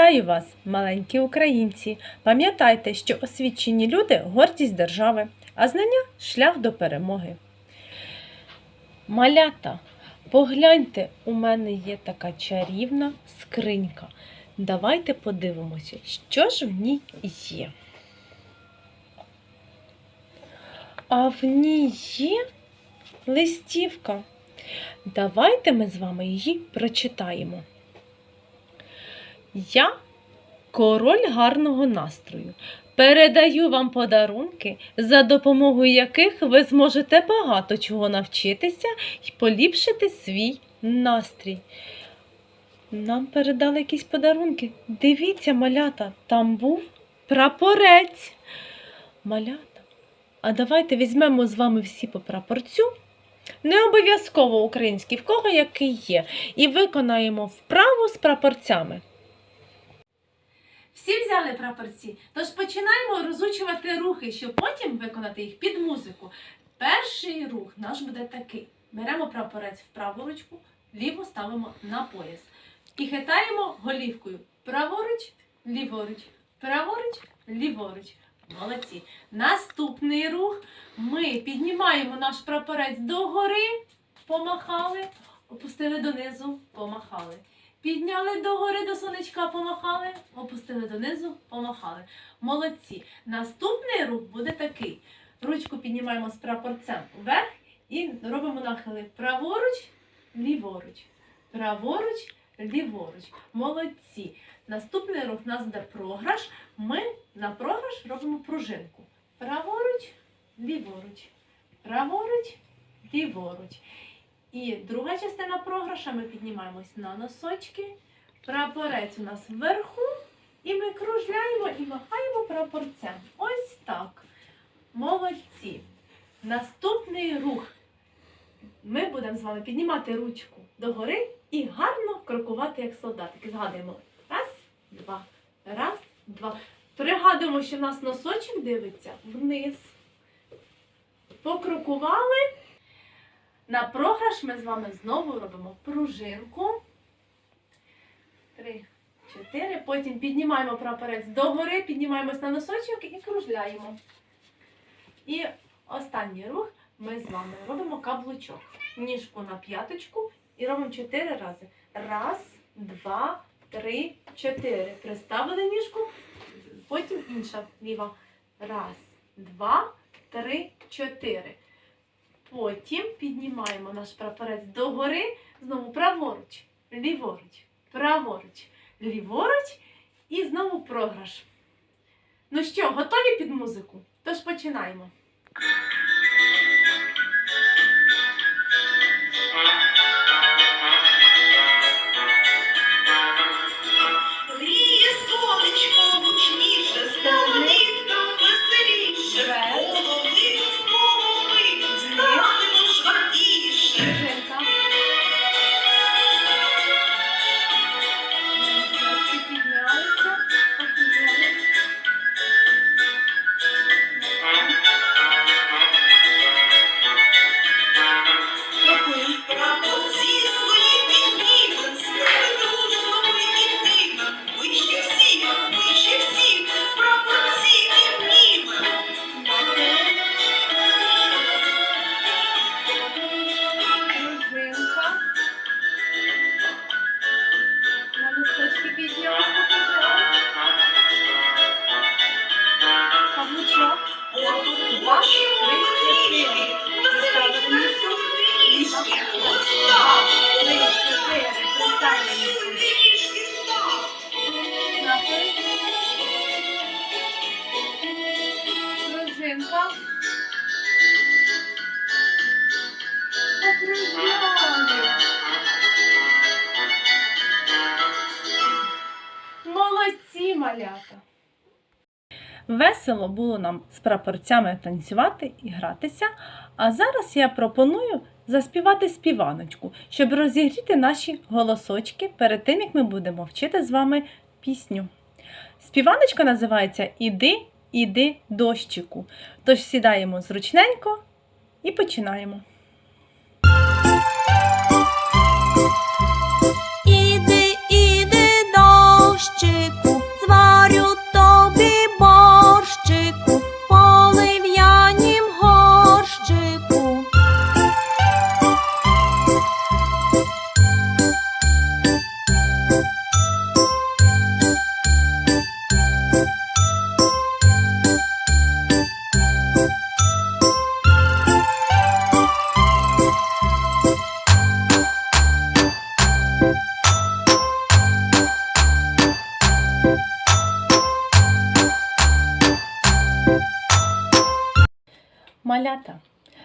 Вітаю вас, маленькі українці! Пам'ятайте, що освічені люди гордість держави, а знання шлях до перемоги. Малята, погляньте, у мене є така чарівна скринька. Давайте подивимося, що ж в ній є. А в ній є листівка. Давайте ми з вами її прочитаємо. Я король гарного настрою. Передаю вам подарунки, за допомогою яких ви зможете багато чого навчитися і поліпшити свій настрій. Нам передали якісь подарунки. Дивіться, малята, там був прапорець. Малята, а давайте візьмемо з вами всі по прапорцю. Не обов'язково український, в кого який є, і виконаємо вправу з прапорцями. Всі взяли прапорці, тож починаємо розучувати рухи, щоб потім виконати їх під музику. Перший рух наш буде такий: беремо прапорець в праву ручку, ліву ставимо на пояс. І хитаємо голівкою праворуч, ліворуч, праворуч, ліворуч. Молодці. Наступний рух. Ми піднімаємо наш прапорець догори, помахали, опустили донизу, помахали. Підняли догори до сонечка, помахали, опустили донизу, помахали. Молодці. Наступний рух буде такий. Ручку піднімаємо з прапорцем вверх і робимо нахили праворуч, ліворуч, праворуч, ліворуч. Молодці. Наступний рух у нас буде програш. Ми на програш робимо пружинку. Праворуч, ліворуч, праворуч, ліворуч. І друга частина програша ми піднімаємось на носочки. Прапорець у нас вверху. І ми кружляємо і махаємо прапорцем. Ось так. Молодці. Наступний рух. Ми будемо з вами піднімати ручку догори і гарно крокувати, як солдатики. Згадуємо. Раз, два, раз, два. Пригадуємо, що в нас носочок дивиться вниз. Покрокували. На програш ми з вами знову робимо пружинку. Три, чотири. Потім піднімаємо прапорець догори, піднімаємось на носочок і кружляємо. І останній рух ми з вами робимо каблучок. Ніжку на п'яточку і робимо чотири рази. Раз, два, три, чотири. Приставили ніжку, потім інша ліва. Раз, два, три, чотири. Потім піднімаємо наш прапорець догори, знову праворуч, ліворуч, праворуч, ліворуч і знову програш. Ну що, готові під музику? Тож починаємо. Молодці, малята. Весело було нам з прапорцями танцювати і гратися. А зараз я пропоную заспівати співаночку, щоб розігріти наші голосочки перед тим, як ми будемо вчити з вами пісню. Співаночка називається Іди, іди, дощику. Тож сідаємо зручненько і починаємо.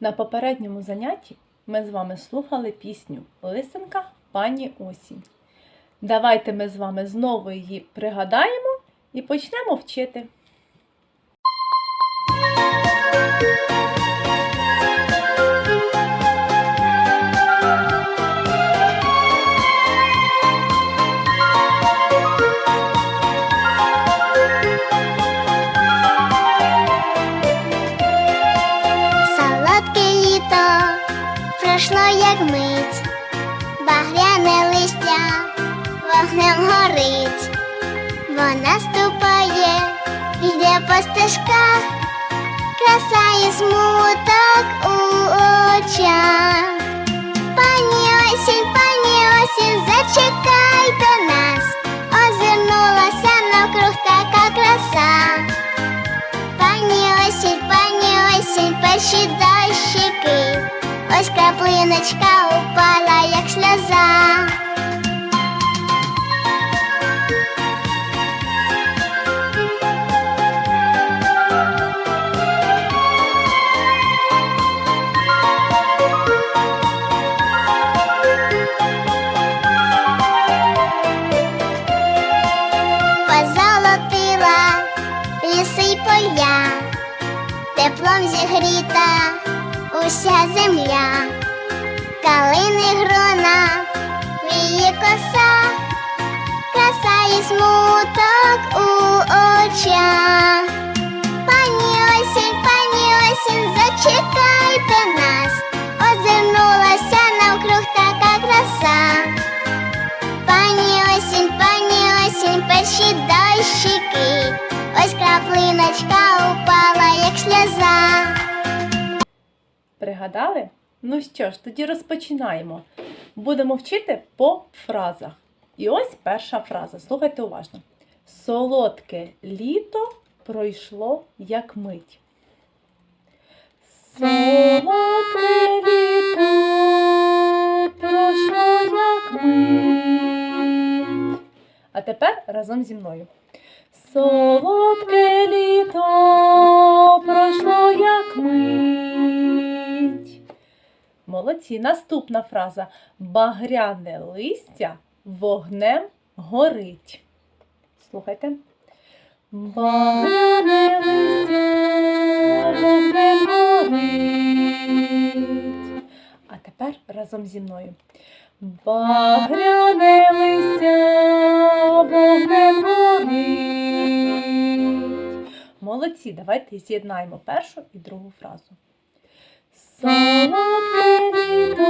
На попередньому занятті ми з вами слухали пісню Лисенка пані осінь. Давайте ми з вами знову її пригадаємо і почнемо вчити. Пройшло як мить, багряне листя вогнем горить, вона ступає, йде по стежках, краса і смуток у очах. Пані осінь, пані осінь, зачекайте нас, озирнулася навкруг така краса. Пані осінь, пані осінь, перші ось краплиночка упала, як сльоза. Позолотила ліси й поля, теплом зігріта уся земля, калини грона, віє коса, краса і смуток у очах. Пані осінь, пані осінь, зачекайте нас, озирнулася навкруг така краса. Пані осінь, пані осінь, перші дощики, ось краплиночка упала, як сльоза. Пригадали? Ну що ж, тоді розпочинаємо. Будемо вчити по фразах. І ось перша фраза. Слухайте уважно. Солодке літо пройшло як мить. Солодке літо пройшло як мить. А тепер разом зі мною. Солодке літо пройшло як мить. Молодці. Наступна фраза. Багряне листя вогнем горить. Слухайте. Багряне листя вогнем горить. А тепер разом зі мною. Багряне листя вогнем горить. Молодці, давайте з'єднаємо першу і другу фразу. Солодке літо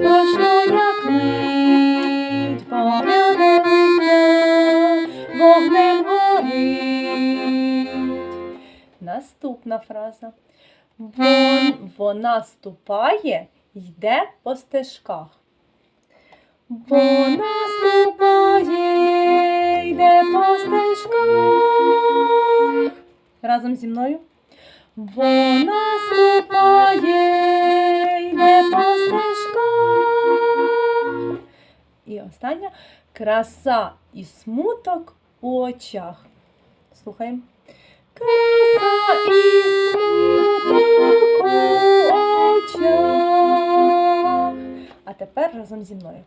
пройшло як мить, листя вогнем горить. Наступна фраза. Вон, вона ступає, йде по стежках. Вона ступає, йде по стежках. Разом зі мною. Вона ступає, І остання краса і смуток у очах. Слухаємо. Краса і смуток у очах. А тепер разом зі мною.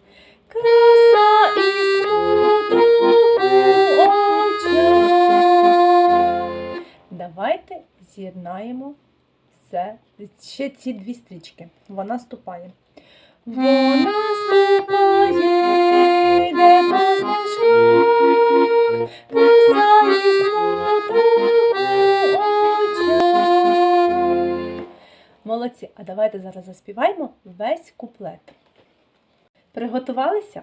Краса і смуток у очах. Давайте з'єднаємо це, ще ці дві стрічки. Вона ступає. Вона ступає, Молодці, а давайте зараз заспіваємо весь куплет. Приготувалися?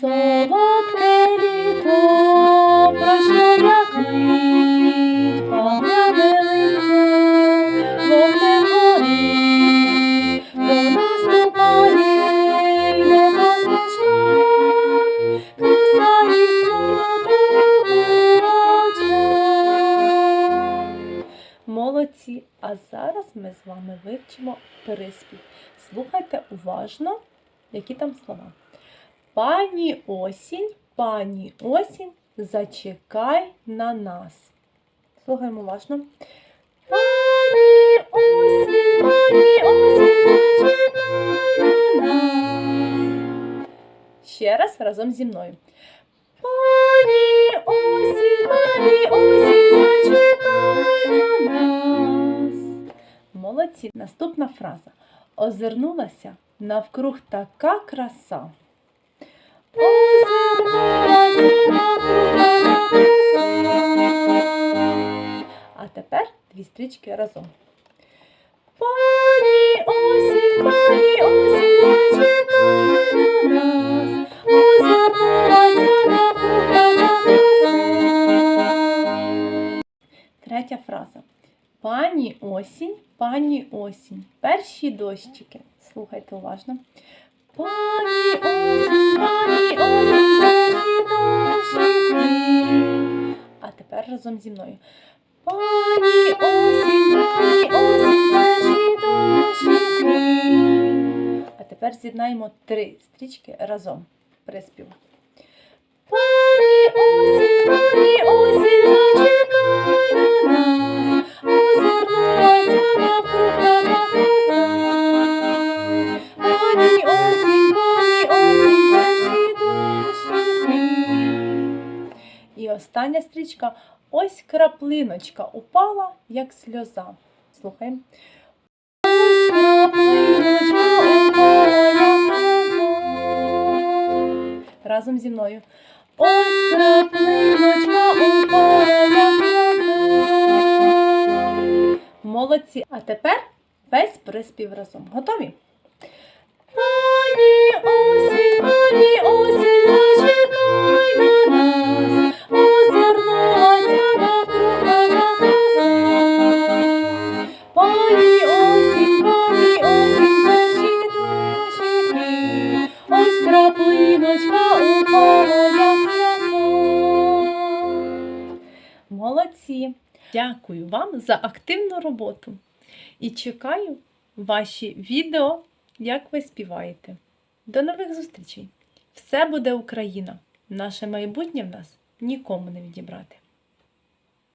Солодке літо пройшло ми з вами вивчимо приспів. Слухайте уважно, які там слова. Пані осінь Пані осінь, зачекай на нас. Слухаємо уважно. Пані осінь, пані осінь, зачекай на нас. Ще раз разом зі мною. Пані осінь, пані осінь, зачекай на нас. Молодці. Наступна фраза. Озирнулася навкруг така краса. А тепер дві стрічки разом. Пані осінь, пані осінь, зачекай на нас. Третя фраза. Пані осінь, пані осінь. Перші дощики. Слухайте уважно. Пані осінь, пані осінь, перші дощики. А тепер разом зі мною. Пані осінь, пані осінь, перші дощики. А тепер з'єднаємо три стрічки разом. Приспів. Пані осінь, пані осінь, зачекай на нас. Остання стрічка. Ось краплиночка упала, як сльоза. Слухаємо. Разом зі мною. Ось краплиночка упала, як сльоза. Молодці. А тепер весь приспів разом. Готові? Пані осінь, пані осінь, зачекай Дякую вам за активну роботу і чекаю ваші відео, як ви співаєте. До нових зустрічей! Все буде Україна! Наше майбутнє в нас нікому не відібрати.